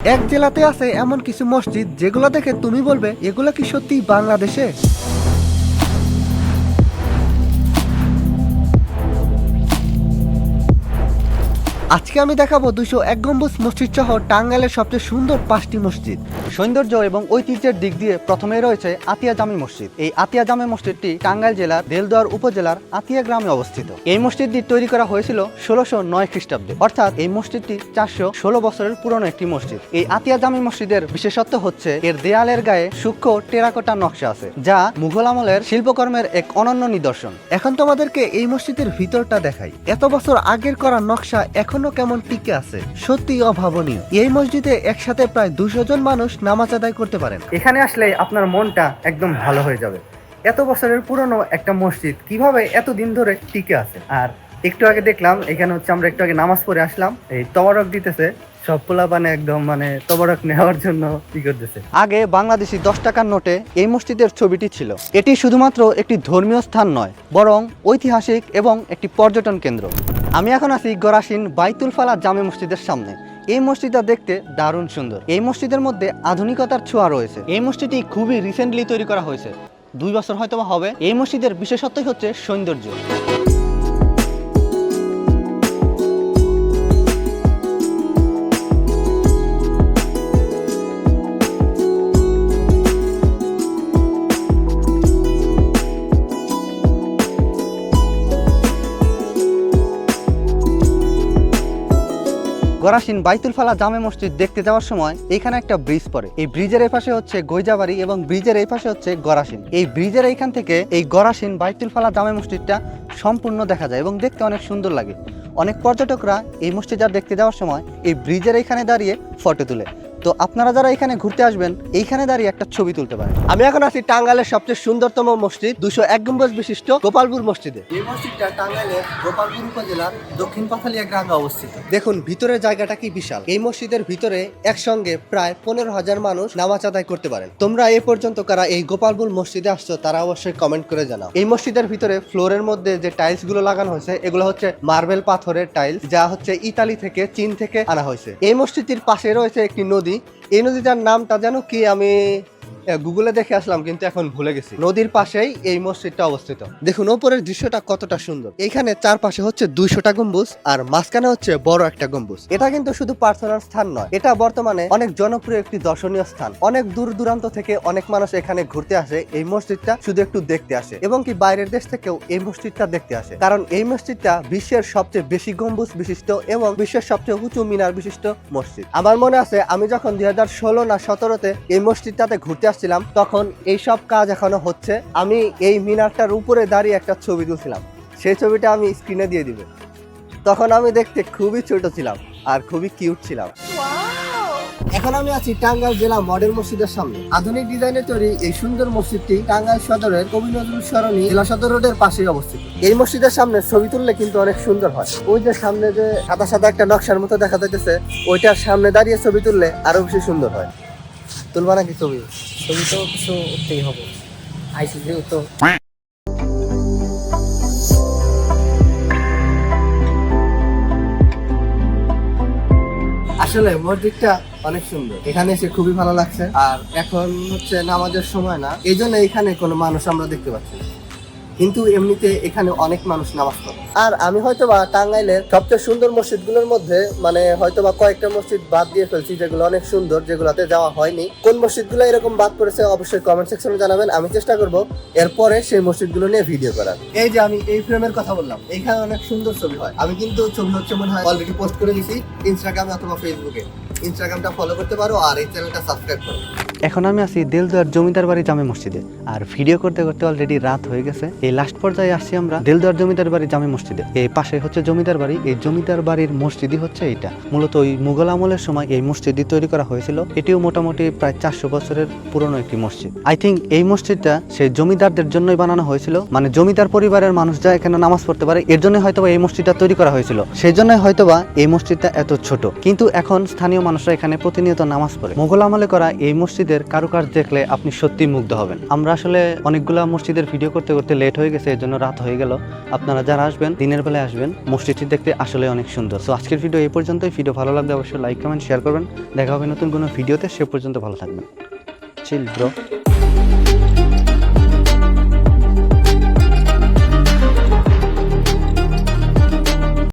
এক জেলাতে আছে এমন কিছু মসজিদ যেগুলো দেখে তুমি বলবে এগুলো কি সত্যি বাংলাদেশে? আজকে আমি দেখাবো দুশো এক গম্বুজ মসজিদ সহ টাঙ্গাইলের সবচেয়ে সুন্দর পাঁচটি মসজিদ। সৌন্দর্য এবং ঐতিহ্যের দিক দিয়ে প্রথমে রয়েছে আতিয়া জামি মসজিদ। এই আতিয়া জামি মসজিদটি টাঙ্গাইল জেলার দেলদুয়ার উপজেলার আতিয়া গ্রামে অবস্থিত। এই মসজিদটি তৈরি করা হয়েছিল ষোলোশো নয় খ্রিস্টাব্দে। অর্থাৎ এই মসজিদটি চারশো ষোলো বছরের পুরনো একটি মসজিদ। এই আতিয়া জামি মসজিদের বিশেষত্ব হচ্ছে এর দেয়ালের গায়ে সূক্ষ্ম টেরাকোটা নকশা আছে যা মুঘল আমলের শিল্পকর্মের এক অনন্য নিদর্শন। এখন তোমাদেরকে এই মসজিদের ভিতরটা দেখাই। এত বছর আগের করা নকশা এখনও কেমন টিকে আছে, সত্যি অভাবনীয়। এই মসজিদে একসাথে প্রায় দুশো জন মানুষ নামাজ আদায় করতে পারেন। এখানে আসলে আপনার মনটা একদম ভালো হয়ে যাবে। এত বছরের পুরনো একটা মসজিদ কীভাবে এত দিন ধরে টিকে আছে? আর একটু আগে দেখলাম, এখানে হচ্ছে আমরা একটু আগে নামাজ পড়ে আসলাম, এই তবারক দিতেছে। সব পোলাপানে একদম মানে তবারক নেওয়ার জন্য কি করতেছে। আগে বাংলাদেশি দশ টাকার নোটে এই মসজিদের ছবিটি ছিল। এটি শুধুমাত্র একটি ধর্মীয় স্থান নয়, বরং ঐতিহাসিক এবং একটি পর্যটন কেন্দ্র। আমি এখন আছি গরাসিন বাইতুল ফালা জামে মসজিদের সামনে। এই মসজিদটা দেখতে দারুণ সুন্দর। এই মসজিদের মধ্যে আধুনিকতার ছোঁয়া রয়েছে। এই মসজিদটি খুবই রিসেন্টলি তৈরি করা হয়েছে। দুই বছর হয়তো হবে। এই মসজিদের বিশেষত্বই হচ্ছে সৌন্দর্য। গরাসিন বাইতুল ফালা জামে মসজিদ দেখতে যাওয়ার সময় এখানে একটা ব্রিজ পড়ে। এই ব্রিজের এই পাশে হচ্ছে গৈজাবাড়ি এবং ব্রিজের এই পাশে হচ্ছে গরাসিন। এই ব্রিজের এইখান থেকে এই গরাসিন বাইতুল ফালা জামে মসজিদটা সম্পূর্ণ দেখা যায় এবং দেখতে অনেক সুন্দর লাগে। অনেক পর্যটকরা এই মসজিদটা দেখতে যাওয়ার সময় এই ব্রিজের এইখানে দাঁড়িয়ে ফটো তুলে। তো আপনারা যারা এখানে ঘুরতে আসবেন এইখানে দাঁড়িয়ে একটা ছবি তুলতে পারেন। আমি এখন আছি টাঙ্গাইলের সবচেয়ে সুন্দরতম মসজিদ দুশো এক গম্বুজ বিশিষ্ট গোপালপুর মসজিদে। এই মসজিদটা টাঙ্গাইলের গোপালপুর উপজেলার দক্ষিণ পাথালিয়া গ্রামে অবস্থিত। দেখুন ভিতরের জায়গাটা কি বিশাল। এই মসজিদের ভিতরে একসঙ্গে প্রায় পনেরো হাজার মানুষ নামাজ আদায় করতে পারেন। তোমরা এ পর্যন্ত কারা এই গোপালপুর মসজিদে আসছো তারা অবশ্যই কমেন্ট করে জানাও। এই মসজিদের ভিতরে ফ্লোরের মধ্যে যে টাইলসগুলো লাগানো হয়েছে এগুলো হচ্ছে মার্বেল পাথরের টাইলস যা হচ্ছে ইতালি থেকে চীন থেকে আনা হয়েছে। এই মসজিদটির পাশে রয়েছে একটি নদী। এই নদীটার নামটা যেন কি? আমি গুগলে দেখে আসলাম, কিন্তু এখন ভুলে গেছি। নদীর পাশেই এই মসজিদটা অবস্থিত। দেখুন, ওপরের দৃশ্যটা কতটা সুন্দর। এইখানে চারপাশে হচ্ছে দুইশোটা গম্বুজ, আর মাঝখানে হচ্ছে বড় একটা গম্বুজ। এটা কিন্তু শুধু প্রার্থনার স্থান নয়, এটা বর্তমানে অনেক জনপ্রিয় একটি দর্শনীয় স্থান। অনেক দূর দূরান্ত থেকে অনেক মানুষ এখানে ঘুরতে আসে, এই মসজিদটা শুধু একটু দেখতে আসে, এবং কি বাইরের দেশ থেকেও এই মসজিদটা দেখতে আসে। কারণ এই মসজিদটা বিশ্বের সবচেয়ে বেশি গম্বুজ বিশিষ্ট এবং বিশ্বের সবচেয়ে উঁচু মিনার বিশিষ্ট মসজিদ। আমার মনে আছে, আমি যখন দুই হাজার ষোলো না সতেরোতে এই মসজিদটাতে ঘুরতে আসছিলাম তখন এই সব কাজ এখনও হচ্ছে। আমি এই মিনারটার উপরে দাঁড়িয়ে একটা ছবি তুলছিলাম। সেই ছবিটা আমি স্ক্রিনে দিয়ে দিব। তখন আমি দেখতে খুবই ছোট ছিলাম আর খুবই কিউট ছিলাম। এখন আমি আছি টাঙ্গাইল জেলা মডেল মসজিদের সামনে। আধুনিক ডিজাইনের তৈরি এই সুন্দর মসজিদটি টাঙ্গাইল সদরের কবি নজরুল সরণি জেলা সদর রোডের পাশে অবস্থিত। এই মসজিদের সামনে ছবি তুললে কিন্তু অনেক সুন্দর হয়। ওই যে সামনে যে সাদা সাদা একটা নকশার মতো দেখা যাইতেছে ওইটার সামনে দাঁড়িয়ে ছবি তুললে আরও বেশি সুন্দর হয়। তুলবা নাকি ছবি? কিছু উঠতেই হবে। তো আসলে মসজিদটা অনেক সুন্দর। এখানে এসে খুবই ভালো লাগছে। আর এখন হচ্ছে নামাজের সময় না। এই জন্য এখানে কোনো মানুষ আমরা দেখতে পাচ্ছি না। কিন্তু এমনিতে এখানে অনেক মানুষ নামাজ পড়ে। আর আমি হয়তো বা টাঙ্গাইলের সবচেয়ে সুন্দর মসজিদগুলোর মধ্যে মানে হয়তো বা কয়েকটা মসজিদ বাদ দিয়ে ফেলছি যেগুলো অনেক সুন্দর যেগুলোতে যাওয়া হয়নি। কোন মসজিদগুলো এরকম বাদ পড়েছে অবশ্যই কমেন্ট সেকশনে জানাবেন। আমি চেষ্টা করব এরপরে সেই মসজিদগুলো নিয়ে ভিডিও করার। এই যে আমি এই ফ্রেমের কথা বললাম এখানে অনেক সুন্দর ছবি হয়। আমি কিন্তু ছবি হচ্ছে মনে হয় অলরেডি পোস্ট করে দিছি ইনস্টাগ্রামে অথবা ফেসবুকে ইনস্টাগ্রামটা ফলো করতে পারো আর এই চ্যানেলটা সাবস্ক্রাইব করো। এখন আমি আছি দেলদুয়ার জমিদার বাড়ি জামে মসজিদে। আর ভিডিও করতে করতে অলরেডি রাত হয়ে গেছে। এই লাস্ট পর্যায়ে আসছি আমরা দেলদুয়ার জমিদার বাড়ি জামে মসজিদে। এই পাশে হচ্ছে জমিদার বাড়ি। এই জমিদার বাড়ির মসজিদই হচ্ছে এটা মূলত ওই মুঘল আমলের সময় এই মসজিদই তৈরি করা হয়েছিল। এটিও মোটামুটি প্রায় চারশো বছরের পুরনো একটি মসজিদ। আই থিঙ্ক এই মসজিদটা সেই জমিদারদের জন্যই বানানো হয়েছিল। মানে জমিদার পরিবারের মানুষ যা এখানে নামাজ পড়তে পারে, এর জন্য হয়তোবা এই মসজিদটা তৈরি করা হয়েছিল। সেই জন্যই হয়তোবা এই মসজিদটা এত ছোট। কিন্তু এখন স্থানীয় মানুষরা এখানে প্রতিনিয়ত নামাজ পড়ে। মোগল আমলে করা এই মসজিদ মসজিদের কারুকাজ দেখলে আপনি সত্যি মুগ্ধ হবেন। আমরা আসলে অনেকগুলা মসজিদের ভিডিও করতে করতে লেট হয়ে গেছে এর জন্য রাত হয়ে গেল। আপনারা যারা আসবেন, দিনের বেলায় আসবেন, মসজিদটি দেখতে আসলে অনেক সুন্দর। তো আজকের ভিডিও এই পর্যন্তই। ভিডিও ভালো লাগলে অবশ্যই লাইক কমেন্ট শেয়ার করবেন। দেখা হবে নতুন কোনো ভিডিওতে সে পর্যন্ত ভালো থাকবেন। চিল ব্রো